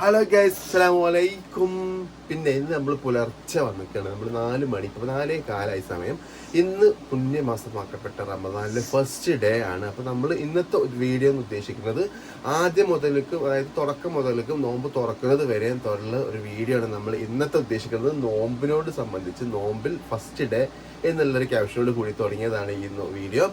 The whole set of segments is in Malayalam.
ഹലോ ഗൈസ് അസ്സലാമു അലൈക്കും പിന്നെ ഇന്ന് നമ്മൾ പുലർച്ചെ വന്നിട്ടാണ് നമ്മൾ നാല് മണി അപ്പോൾ നാലേ കാലായി സമയം. ഇന്ന് പുണ്യമാസമാക്കപ്പെട്ട റമദാനിലെ ഫസ്റ്റ് ഡേ ആണ്. അപ്പോൾ നമ്മൾ ഇന്നത്തെ ഒരു വീഡിയോ എന്ന് ഉദ്ദേശിക്കുന്നത് ആദ്യം മുതലേക്കും അതായത് തുടക്കം മുതലേക്കും നോമ്പ് തുറക്കുന്നത് വരെ ഉള്ള ഒരു വീഡിയോ ആണ് നമ്മൾ ഇന്നത്തെ ഉദ്ദേശിക്കുന്നത്. നോമ്പിനോട് സംബന്ധിച്ച് നോമ്പിൽ ഫസ്റ്റ് ഡേ എന്നുള്ളൊരു ക്യാപ്ഷനോട് കൂടി തുടങ്ങിയതാണ് ഈ വീഡിയോ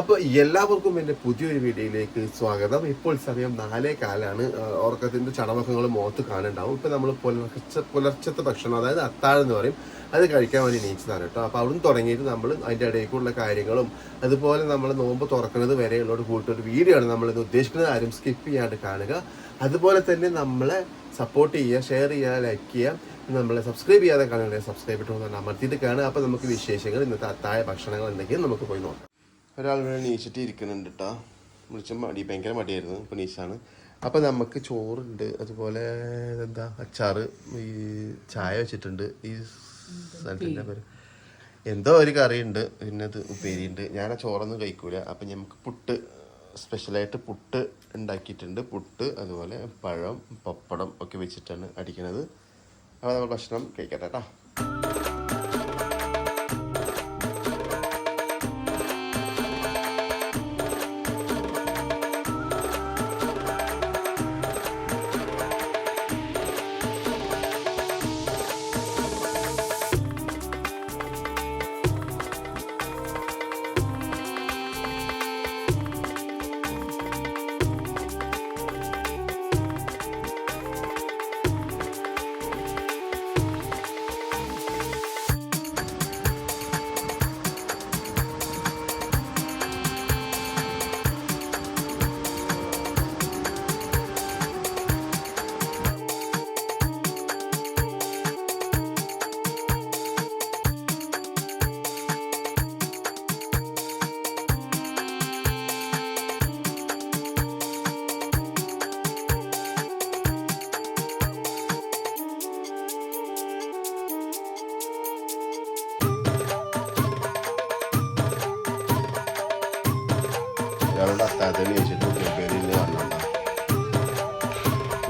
അപ്പോൾ എല്ലാവർക്കും എന്റെ പുതിയൊരു വീഡിയോയിലേക്ക് സ്വാഗതം. ഇപ്പോൾ സമയം നാലേ കാലാണ്. ഉറക്കത്തിന്റെ ചടമക്കങ്ങൾ മുഖത്ത് കാണുന്നുണ്ടാവും. ഇപ്പം നമ്മൾ പുലർച്ച പുലർച്ചത്തെ ഭക്ഷണം അതായത് അത്താഴം എന്ന് പറയും അത് കഴിക്കാൻ വേണ്ടി നീച്ചതാണ് കേട്ടോ. അപ്പോൾ അവിടുന്ന് തുടങ്ങിയിട്ട് നമ്മൾ അതിന്റെ ഇടയ്ക്കുള്ള കാര്യങ്ങളും അതുപോലെ നമ്മൾ നോമ്പ് തുറക്കുന്നത് വരെയുള്ളൊരു കൂട്ടൊരു വീഡിയോ ആണ് നമ്മൾ ഉദ്ദേശിക്കുന്നത്. ആരും സ്കിപ്പ് ചെയ്യാണ്ട് കാണുക. അതുപോലെ തന്നെ നമ്മളെ സപ്പോർട്ട് ചെയ്യുക ഷെയർ ചെയ്യുക ലൈക്ക് ചെയ്യുക. നമ്മളെ സബ്സ്ക്രൈബ് ചെയ്യാതെ കാണുക സബ്സ്ക്രൈബ് ഇട്ടുകൊണ്ട് അമർത്തിയിട്ട് കാണുക. അപ്പോൾ നമുക്ക് വിശേഷങ്ങൾ ഇന്നത്തെ അത്തായ ഭക്ഷണങ്ങൾ എന്തെങ്കിലും നമുക്ക് പോയി നോക്കാം. ഒരാൾ ഇവിടെ നീച്ചിട്ട് ഇരിക്കുന്നുണ്ട് കേട്ടോ. വിളിച്ച മടി ഭയങ്കര മടിയായിരുന്നു. ഇപ്പോൾ നീച്ചാണ് അപ്പോൾ നമുക്ക് ചോറുണ്ട്. അതുപോലെ എന്താ അച്ചാർ ഈ ചായ വെച്ചിട്ടുണ്ട്. ഈ സ്ഥലത്തിന്റെ പേര്. എന്തോ ഒരു കറിയുണ്ട്. പിന്നെ ഇത് ഉപ്പേരിയുണ്ട്. ഞാൻ ആ ചോറൊന്നും കഴിക്കൂല. അപ്പം നമുക്ക് പുട്ട് സ്പെഷ്യലായിട്ട് പുട്ട് ഉണ്ടാക്കിയിട്ടുണ്ട്. പുട്ട് അതുപോലെ പഴം പപ്പടം ഒക്കെ വെച്ചിട്ടാണ് അടിക്കണത്. അപ്പോൾ നമ്മൾ ഭക്ഷണം കഴിക്കട്ടെ കേട്ടോ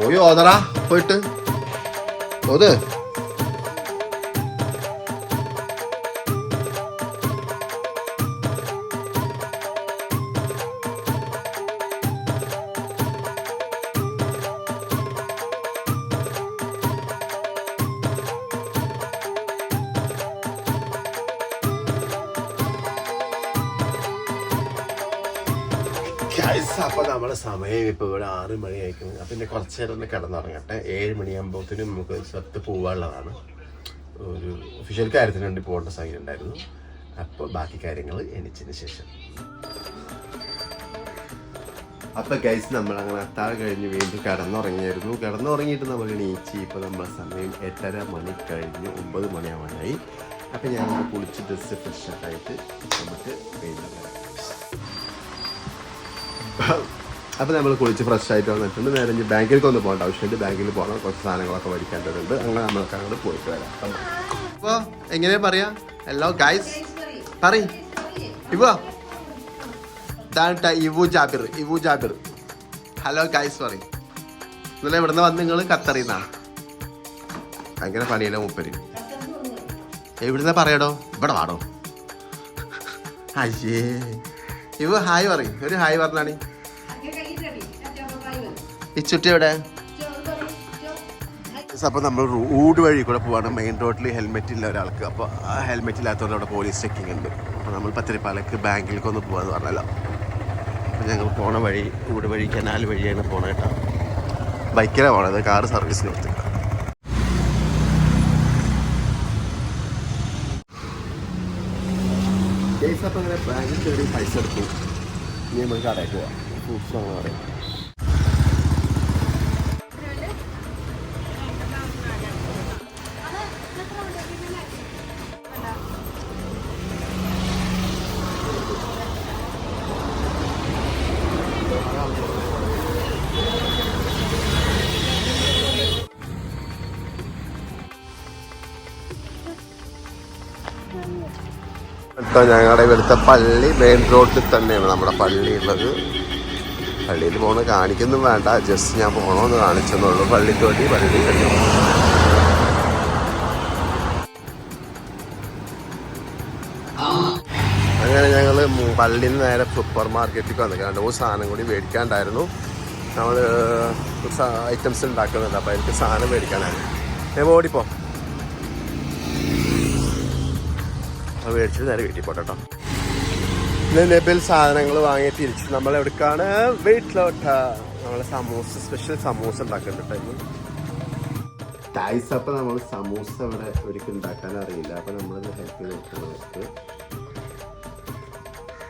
പോയി ഓതറാ പോയിട്ട്. ഓത്. ഗൈസ് അപ്പോൾ നമ്മുടെ സമയം ഇപ്പോൾ ഇവിടെ ആറ് മണി ആയിക്കുന്നു അപ്പം പിന്നെ കുറച്ച് നേരം ഒന്ന് കിടന്നുറങ്ങട്ടെ. ഏഴ് മണിയാകുമ്പോഴത്തേനും നമുക്ക് സ്ഥലത്ത് പോകാനുള്ളതാണ് ഒരു ഒഫീഷ്യൽ കാര്യത്തിന് വേണ്ടി പോകേണ്ട സമയം ഉണ്ടായിരുന്നു. അപ്പോൾ ബാക്കി കാര്യങ്ങൾ എണിച്ചതിന് ശേഷം. അപ്പോൾ ഗൈസ് നമ്മൾ അങ്ങനെ അത്താഴം കഴിഞ്ഞ് വീണ്ടും കിടന്നുറങ്ങിയായിരുന്നു. കിടന്നുറങ്ങിയിട്ട് നമ്മൾ എണീച്ച് ഇപ്പോൾ നമ്മുടെ സമയം എട്ടര മണി കഴിഞ്ഞ് ഒമ്പത് മണിയാവാനായി. അപ്പോൾ ഞാൻ കുളിച്ച് ഡ്രസ്സ് ഫ്രഷ് ആയിട്ട് നമുക്ക് വരാം. അപ്പോൾ നമ്മൾ കുളിച്ച് ഫ്രഷ് ആയിട്ട് വന്നിട്ടുണ്ട്. നേരെ ഇനി ബാങ്കിലേക്ക് ഒന്ന് പോകേണ്ട ആവശ്യമുണ്ട് ബാങ്കിൽ പോകണം കുറച്ച് സാധനങ്ങളൊക്കെ മേടിക്കേണ്ടതുണ്ട്. അങ്ങനെ നമ്മൾക്ക് അങ്ങോട്ട് പോയിട്ട് വരാം. അപ്പോൾ എങ്ങനെയാ പറയാ? ഹലോ ഗൈസ് പറ ഇവോ? ഇവു ജാബിർ. ഇവു ജാബിർ. ഹലോ ഗൈസ് പറ ഇന്നലെ ഇവിടുന്ന് വന്ന് നിങ്ങൾ കത്തറിയുന്നാണ് ഭയങ്കര പണിയല്ല മൂപ്പര്? എവിടുന്ന പറയടോ? ഇവിടെ വാടോ. അയ്യേ. ഇവ ഹായ് പറയും. ഒരു ഹായ് പറഞ്ഞാണി ചുറ്റി എവിടെ? അപ്പോൾ നമ്മൾ റോഡ് വഴി കൂടെ പോവാണ്. മെയിൻ റോഡിൽ ഹെൽമെറ്റ് ഇല്ല ഒരാൾക്ക്. അപ്പോൾ ആ ഹെൽമെറ്റ് ഇല്ലാത്തവരുടെ അവിടെ പോലീസ് ചെക്കിംഗ് ഉണ്ട്. അപ്പോൾ നമ്മൾ പത്തിരിപ്പാലക്ക് ബാങ്കിലേക്ക് ഒന്ന് പോവാന്ന് പറഞ്ഞല്ലോ. അപ്പോൾ ഞങ്ങൾ പോണ വഴി റോഡ് വഴി കനാൽ വഴിയാണ് പോണ കേട്ടോ ബൈക്കിലാണ് പോണത്. കാറ് സർവീസിന് കൊടുത്തില്ല പൈസ എടുത്തു. ഇനി നമ്മൾ കടയിൽ പോവാം. ഫ്രൂട്ട്സ് അങ്ങനെ പറയാം. കേട്ടോ ഞങ്ങളുടെ ഇവിടുത്തെ പള്ളി മെയിൻ റോഡിൽ തന്നെയാണ് നമ്മുടെ പള്ളി ഉള്ളത്. പള്ളിയിൽ പോണ കാണിക്കൊന്നും വേണ്ട. ജസ്റ്റ് ഞാൻ പോകണമെന്ന് കാണിച്ചെന്നുള്ളൂ. പള്ളിത്തോട്ടി പള്ളി കഴിഞ്ഞു അങ്ങനെ ഞങ്ങൾ പള്ളിയിൽ നിന്ന് നേരെ സൂപ്പർ മാർക്കറ്റിൽ വന്നു. രണ്ട് മൂന്ന് സാധനം കൂടി മേടിക്കാണ്ടായിരുന്നു. നമ്മൾ ഐറ്റംസ് ഉണ്ടാക്കുന്നുണ്ട്. അപ്പോൾ എനിക്ക് സാധനം മേടിക്കാനായിരുന്നു. ഞാൻ ഓടിപ്പോ. അത് മേടിച്ചിട്ട് നേരെ വീട്ടിൽ പോട്ടെ കേട്ടോ നെബിൽ സാധനങ്ങൾ വാങ്ങി തിരിച്ച് നമ്മൾ എവിടേക്കാണ്? വീട്ടിലോട്ട്. നമ്മളെ സമൂസ സ്പെഷ്യൽ സമൂസ ഉണ്ടാക്കുന്നുണ്ട് ടൈസ് അപ്പം നമ്മൾ സമൂസ ഇവിടെ ഒരിക്കലും ഉണ്ടാക്കാൻ അറിയില്ല. അപ്പം നമ്മൾ ഹെൽപ്പ് ചെയ്ത് കൊടുക്കുന്നത്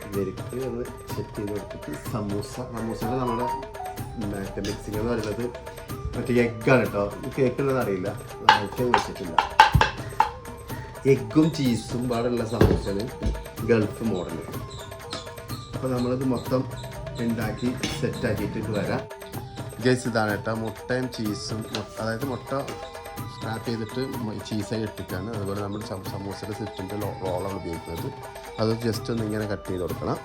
ഇവർക്ക് ഒന്ന് സെറ്റ് ചെയ്ത് കൊടുത്തിട്ട് സമൂസ സമൂസയുടെ നമ്മുടെ മറ്റേ മിക്സിംഗ് എന്ന് പറയുന്നത് മറ്റേ എഗ്ഗാണ് കേട്ടോ കേക്ക് ഉണ്ടെന്ന് അറിയില്ല വെച്ചിട്ടില്ല. എഗ്ഗും ചീസും പാടുള്ള സാധനം ഗൾഫ് മോഡൽ അപ്പോൾ നമ്മളിത് മൊത്തം ഉണ്ടാക്കി സെറ്റാക്കിയിട്ട് വരാം. ഗൈസ് ഇതാണ് കേട്ടോ. മുട്ടയും ചീസും അതായത് മുട്ട സ്ക്രാപ്പ് ചെയ്തിട്ട് ചീസായി ഇട്ടിട്ടാണ്. അതുപോലെ നമ്മൾ സമൂസയുടെ സെറ്റിന്റെ റോളാണ് ഉപയോഗിക്കുന്നത്. അത് ജസ്റ്റ് ഒന്ന് ഇങ്ങനെ കട്ട് ചെയ്ത് കൊടുക്കണം.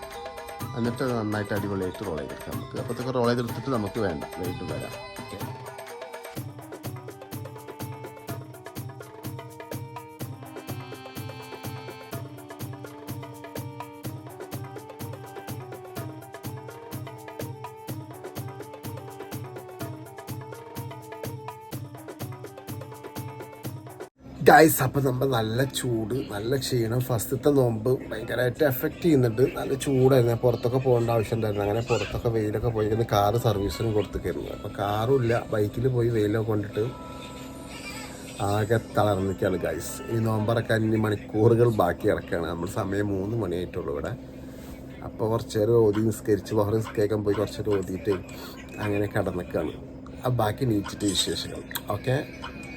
എന്നിട്ട് നന്നായിട്ട് അടിപൊളിയായിട്ട് റോൾ ചെയ്തെടുക്കാം നമുക്ക്. അപ്പോഴത്തേക്ക് റോൾ ചെയ്തെടുത്തിട്ട് നമുക്ക് വേണ്ട. വീണ്ടും വരാം. ഓക്കെ ഗൈസ് അപ്പം നമ്മൾ നല്ല ചൂട് നല്ല ക്ഷീണം. ഫസ്റ്റത്തെ നോമ്പ് ഭയങ്കരമായിട്ട് എഫക്റ്റ് ചെയ്യുന്നുണ്ട്. നല്ല ചൂടായിരുന്നു. പുറത്തൊക്കെ പോകേണ്ട ആവശ്യം ഉണ്ടായിരുന്നു അങ്ങനെ പുറത്തൊക്കെ വെയിലൊക്കെ പോയി കാറ് സർവീസിനും കൊടുത്തേക്കായിരുന്നു അപ്പോൾ കാറും ഇല്ല. ബൈക്കിൽ പോയി വെയിലൊക്കെ കൊണ്ടിട്ട് ആകെ തളർന്നിക്കാണ് ഗൈസ് ഈ നോമ്പറക്കാൻ ഇനി മണിക്കൂറുകൾ ബാക്കി ഇറക്കുകയാണ് നമ്മൾ സമയം മൂന്ന് മണിയായിട്ടുള്ളൂ ഇവിടെ. അപ്പോൾ കുറച്ച് നേരം ഓതി നിസ്കരിച്ച് ബഹ്റ നിസ്കരിക്കാൻ പോയി കുറച്ച് നേരം ഓതിയിട്ട് അങ്ങനെ കടന്നിക്കാണ് ആ ബാക്കി നീച്ചിട്ട് വിശേഷങ്ങൾ. ഓക്കെ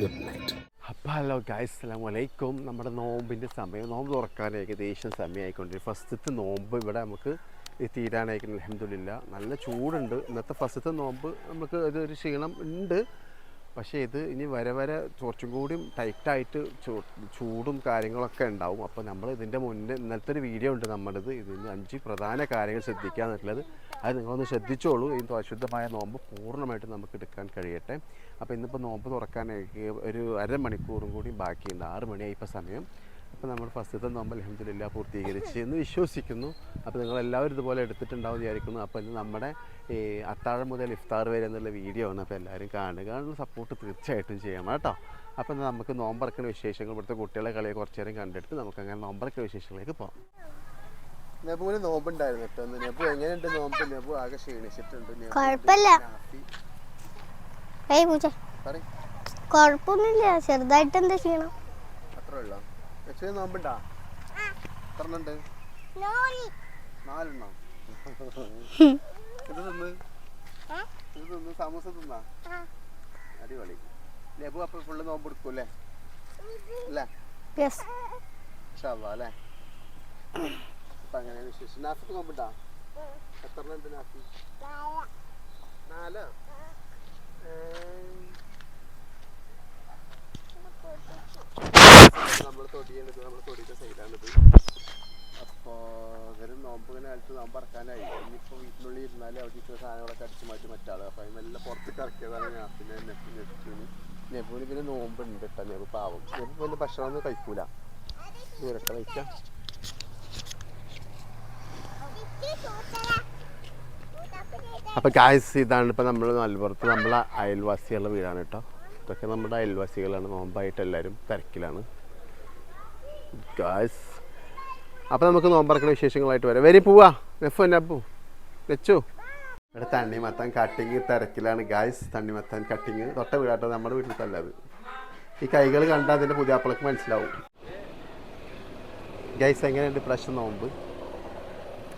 ഗുഡ് നൈറ്റ് അപ്പോൾ ഹലോ ഗായ്സ് അസ്സാം വലൈക്കും നമ്മുടെ നോമ്പിന്റെ സമയം നോമ്പ് തുറക്കാൻ ഏകദേശം സമയമായിക്കൊണ്ടിരിക്കും ഫസ്റ്റത്തെ നോമ്പ് ഇവിടെ നമുക്ക് തീരാനായിരിക്കും അലഹമില്ല നല്ല ചൂടുണ്ട്. ഇന്നത്തെ ഫസ്റ്റത്തെ നോമ്പ് നമുക്ക് ഒരു ക്ഷീണം ഉണ്ട്. പക്ഷേ ഇത് ഇനി വരെ വരെ കുറച്ചും കൂടി ടൈറ്റായിട്ട് ചൂടും കാര്യങ്ങളൊക്കെ ഉണ്ടാവും. അപ്പോൾ നമ്മൾ ഇതിന്റെ മുന്നേ ഇന്നലത്തെ ഒരു വീഡിയോ ഉണ്ട് നമ്മുടേത് ഇതിന് അഞ്ച് പ്രധാന കാര്യങ്ങൾ ശ്രദ്ധിക്കുക എന്നുള്ളത് അത് നിങ്ങളൊന്ന് ശ്രദ്ധിച്ചോളൂ. ഈ അശുദ്ധമായ നോമ്പ് പൂർണമായിട്ട് നമുക്ക് എടുക്കാൻ കഴിയട്ടെ. അപ്പോൾ ഇന്നിപ്പോൾ നോമ്പ് തുറക്കാനായി ഒരു അരമണിക്കൂറും കൂടി ബാക്കിയുണ്ട്. ആറ് മണിയായി ഇപ്പോൾ സമയം. അപ്പോൾ നമ്മൾ ഫസ്റ്റത്തെ നോമ്പ് അലഹമില്ല പൂർത്തീകരിച്ച് എന്ന് വിശ്വസിക്കുന്നു. അപ്പോൾ നിങ്ങളെല്ലാവരും ഇതുപോലെ എടുത്തിട്ടുണ്ടാവും വിചാരിക്കുന്നു. അപ്പോൾ ഇത് നമ്മുടെ ഈ അത്താഴം മുതൽ ഇഫ്താർ വരെ എന്നുള്ള വീഡിയോ ആണ്. അപ്പോൾ എല്ലാവരും കാണുക. കാണുന്ന സപ്പോർട്ട് തീർച്ചയായിട്ടും ചെയ്യണം കേട്ടോ. അപ്പോൾ എന്നാൽ നമുക്ക് നോമ്പറക്കുന്ന വിശേഷങ്ങൾ ഇവിടുത്തെ കുട്ടികളെ കളിയെ കുറച്ച് നേരം കണ്ടെടുത്ത് നമുക്ക് അങ്ങനെ നോമ്പറക്കുന്ന വിശേഷങ്ങളിലേക്ക് പോകാം. നെബുവിന് നോമ്പുണ്ടായിരുന്നു കേട്ടോ ഇന്ന്. നെബു എങ്ങനെയുണ്ട് നോമ്പ്? നെബു ആകെ ക്ഷീണിച്ചിട്ടുണ്ട്. കുഴപ്പമില്ല. കുഴപ്പമൊന്നുമില്ല. ചെറുതായിട്ട് എന്താ ചെയ്യണം അത്രേ ഉള്ളോ? ലക്ഷ്മി നോമ്പുണ്ടാ? എത്ര നാലെണ്ണം? ഇത് തിന്ന്? ഇത് തിന്ന്? സമൂസ തിന്നാ? അടിപൊളി. ലബു അപ്പൊ ഫുള്ള് നോമ്പ് എടുക്കൂല്ലേ അല്ലേ? അല്ലേ? അപ്പൊ അങ്ങനെ വിശേഷം. നാഫിക്ക് നോമ്പുണ്ടാ? എത്ര ഉണ്ട് നാഫി നാലോ? നമ്മൾ നമ്മൾ അവിടെ നോമ്പുണ്ട് പാവം. അപ്പോൾ ഗായ്സ് ഇതാണ് ഇപ്പോൾ നമ്മൾ മലപ്പുറത്ത് നമ്മളെ അയൽവാസികളുടെ വീടാണ് കേട്ടോ. ഇതൊക്കെ നമ്മുടെ അയൽവാസികളാണ്. നോമ്പായിട്ട് എല്ലാരും തിരക്കിലാണ്. ഗായ്സ് അപ്പോൾ നമുക്ക് നോമ്പറക്കണ വിശേഷങ്ങളായിട്ട് വരാം. വരി പോവാ. നെഫു നബു വെച്ചു. ഇവിടെ തണ്ണിമത്താൻ കട്ടിങ് തിരക്കിലാണ്. ഗായ്സ് തണ്ണിമത്താൻ കട്ടിങ് തൊട്ട വീടാട്ടോ. നമ്മുടെ വീട്ടിൽ തല്ലത് ഈ കൈകൾ കണ്ടാൽ അതിന്റെ പുതിയ അപ്പളക്ക് മനസ്സിലാവും. ഗൈസ് എങ്ങനെയുണ്ട് പ്രശ്നം നോമ്പ്?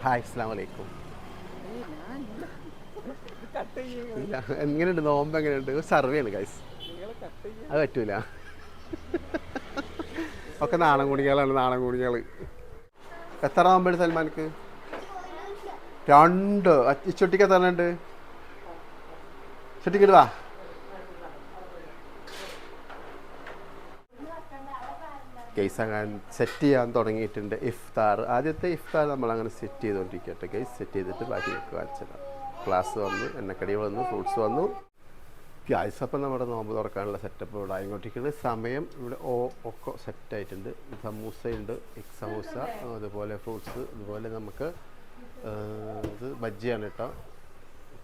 ഹായ് അസ്സാം വലൈക്കും എങ്ങനെയുണ്ട്? നോമ്പ് എങ്ങനെയുണ്ട്? സർവേ ആണ് ഗൈസ് അത് പറ്റൂല. ഒക്കെ നാടൻ കുണികളാണ് നാടൻ കുണികൾ എത്ര ആവുമ്പോൾ സൽമാൻക്ക് രണ്ട്. ചുട്ടിക്ക് എത്ര ഉണ്ട്? ചുട്ടിക്കിട്ട് വാ ഗൈസ് അങ്ങനെ സെറ്റ് ചെയ്യാൻ തുടങ്ങിയിട്ടുണ്ട് ഇഫ്താർ. ആദ്യത്തെ ഇഫ്താർ നമ്മൾ അങ്ങനെ സെറ്റ് ചെയ്തുകൊണ്ടിരിക്കട്ടെ ഗൈസ് സെറ്റ് ചെയ്തിട്ട് ബാക്കി കാണിച്ചിടാം ക്ലാസ് വന്നു എണ്ണക്കടി വന്നു ഫ്രൂട്ട്സ് വന്നു. ഗ്യാസ് അപ്പം നമ്മുടെ നോമ്പ് തുറക്കാനുള്ള സെറ്റപ്പ് ഇവിടെ ആയിക്കൊണ്ടിരിക്കുന്നത് സമയം ഇവിടെ ഓ ഒക്കെ സെറ്റായിട്ടുണ്ട് സമൂസയുണ്ട് എഗ് സമൂസ അതുപോലെ ഫ്രൂട്ട്സ് അതുപോലെ നമുക്ക് ഇത് ബജ്ജിയാണ് കേട്ടോ.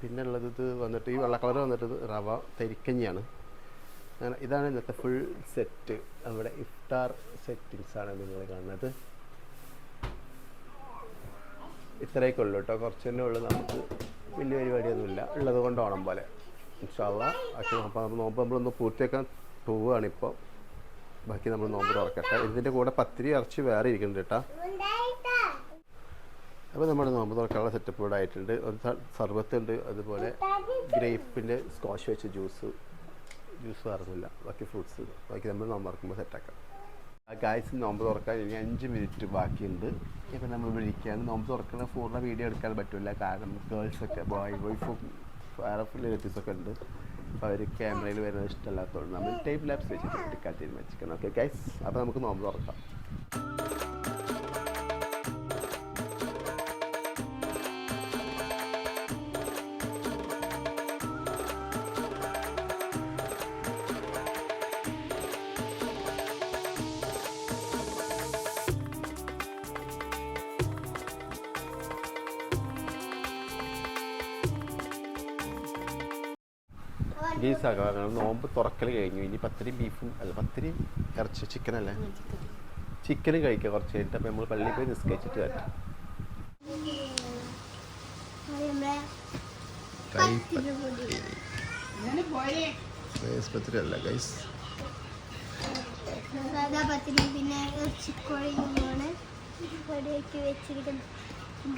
പിന്നെ ഉള്ളത് ഇത് വന്നിട്ട് ഈ വെള്ള കളർ വന്നിട്ട് റവ തരിക്കഞ്ഞിയാണ്. അങ്ങനെ ഇതാണ് ഇന്നത്തെ ഫുൾ സെറ്റ് നമ്മുടെ ഇഫ്താർ സെറ്റിങ്സ് ആണ് നിങ്ങൾ കാണുന്നത്. ഇത്രയൊക്കെ ഉള്ളൂ കേട്ടോ. കുറച്ചു തന്നെ ഉള്ളൂ. നമുക്ക് വലിയ പരിപാടിയൊന്നുമില്ല. ഉള്ളത് കൊണ്ട് ഓണം പോലെ. ഇൻഷാല്ല പക്ഷേ അപ്പം നോമ്പ് നമ്മളൊന്ന് പൂർത്തിയാക്കാൻ പോവുകയാണ് ഇപ്പോൾ ബാക്കി നമ്മൾ നോമ്പ് തുറക്കട്ടെ. ഇതിന്റെ കൂടെ പത്തിരി ഇറച്ചി വേറെ ഇരിക്കുന്നുണ്ട് കേട്ടോ. അപ്പോൾ നമ്മുടെ നോമ്പ് തുറക്കാനുള്ള സെറ്റപ്പ് ഇവിടെ ആയിട്ടുണ്ട്. ഒരു സ- സർബത്ത് ഉണ്ട്. അതുപോലെ ഗ്രേപ്പിന്റെ സ്കോഷ് വെച്ച ജ്യൂസ്. ജ്യൂസ് വേറൊന്നുമില്ല. ബാക്കി ഫ്രൂട്ട്സ് ബാക്കി നമ്മൾ നോമ്പ് തുറക്കുമ്പോൾ സെറ്റാക്കാം ഗായ്സ് നോമ്പ് തുറക്കാൻ ഇനി അഞ്ച് മിനിറ്റ് ബാക്കിയുണ്ട്. ഇപ്പം നമ്മൾ വിളിക്കുകയാണ്. നോമ്പ് തുറക്കുന്ന പൂർണ വീഡിയോ എടുക്കാൻ പറ്റില്ല കാരണം ഗേൾസൊക്കെ ബോയ് വൈഫും വേറെ റിലേറ്റീവ്സൊക്കെ ഉണ്ട്. അപ്പോൾ അവർ ക്യാമറയിൽ വരുന്നത് ഇഷ്ടമല്ലാത്തതുകൊണ്ട് നമ്മൾ ടൈപ്പ് ലാബ്സ് വെച്ചിട്ട് എടുക്കാൻ തീരുമാനിച്ചിരിക്കണം ഓക്കെ ഗൈസ് അപ്പോൾ നമുക്ക് നോമ്പ് തുറക്കാം. ഗീസ് ആകാം നോമ്പ് തുറക്കൽ കഴിഞ്ഞു. ഇനി പത്തിരി ബീഫും അല്ല പത്തിരി ഇറച്ചി ചിക്കനല്ലേ ചിക്കൻ കഴിക്കാം. കുറച്ച് കഴിഞ്ഞിട്ട് അപ്പം നമ്മൾ പള്ളിയിൽ പോയി നിസ്കരിച്ചിട്ട് വരാം. പത്തിരി അല്ല ഗൈസ് സാധാ പത്തിരി പിന്നെ ഇറച്ചിക്കോഴിയുമാണ് ഇവിടേക്ക് വെച്ചിരിക്കുന്നത്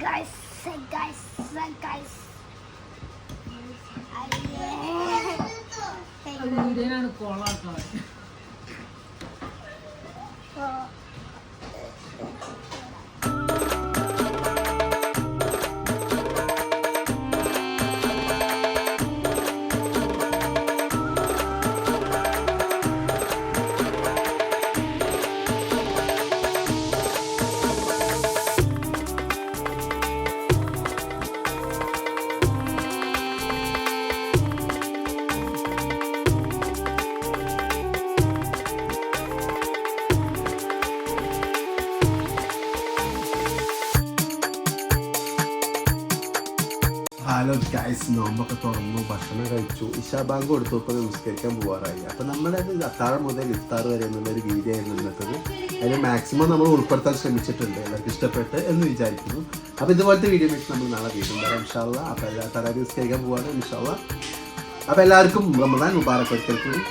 ഗൈസ് ഗൈസ് ഗൈസ് വീടിനാണ് കോളാക്കാൻ ഹലോ ഗൈസ് നോമ്പൊക്കെ തുറന്നു ഭക്ഷണം കഴിച്ചു. ഇഷാ ബാങ്ക് കൊടുത്തു ഇപ്പോൾ നമസ്കരിക്കാൻ പോകാറായി അപ്പോൾ നമ്മുടെ അത് അത്താഴം മുതൽ ഇഫ്താർ വരെ എന്നുള്ള ഒരു വീഡിയോ ആയിരുന്നു ഇന്നത്തത്. അതിൽ മാക്സിമം നമ്മൾ ഉൾപ്പെടുത്താൻ ശ്രമിച്ചിട്ടുണ്ട് എല്ലാവർക്കും ഇഷ്ടപ്പെട്ട് എന്ന് വിചാരിക്കുന്നു. അപ്പോൾ ഇതുപോലത്തെ വീഡിയോ വെച്ച് നമ്മൾ നാളെ വീണ്ടും വരാം ഇൻഷാല്ല അപ്പോൾ എല്ലാ തറാവി നിസ്കരിക്കാൻ പോവാണ് ഇൻഷാല്ല അപ്പോൾ എല്ലാവർക്കും റമദാൻ മുബാറക്ക് ഒരിക്കൽ കൂടി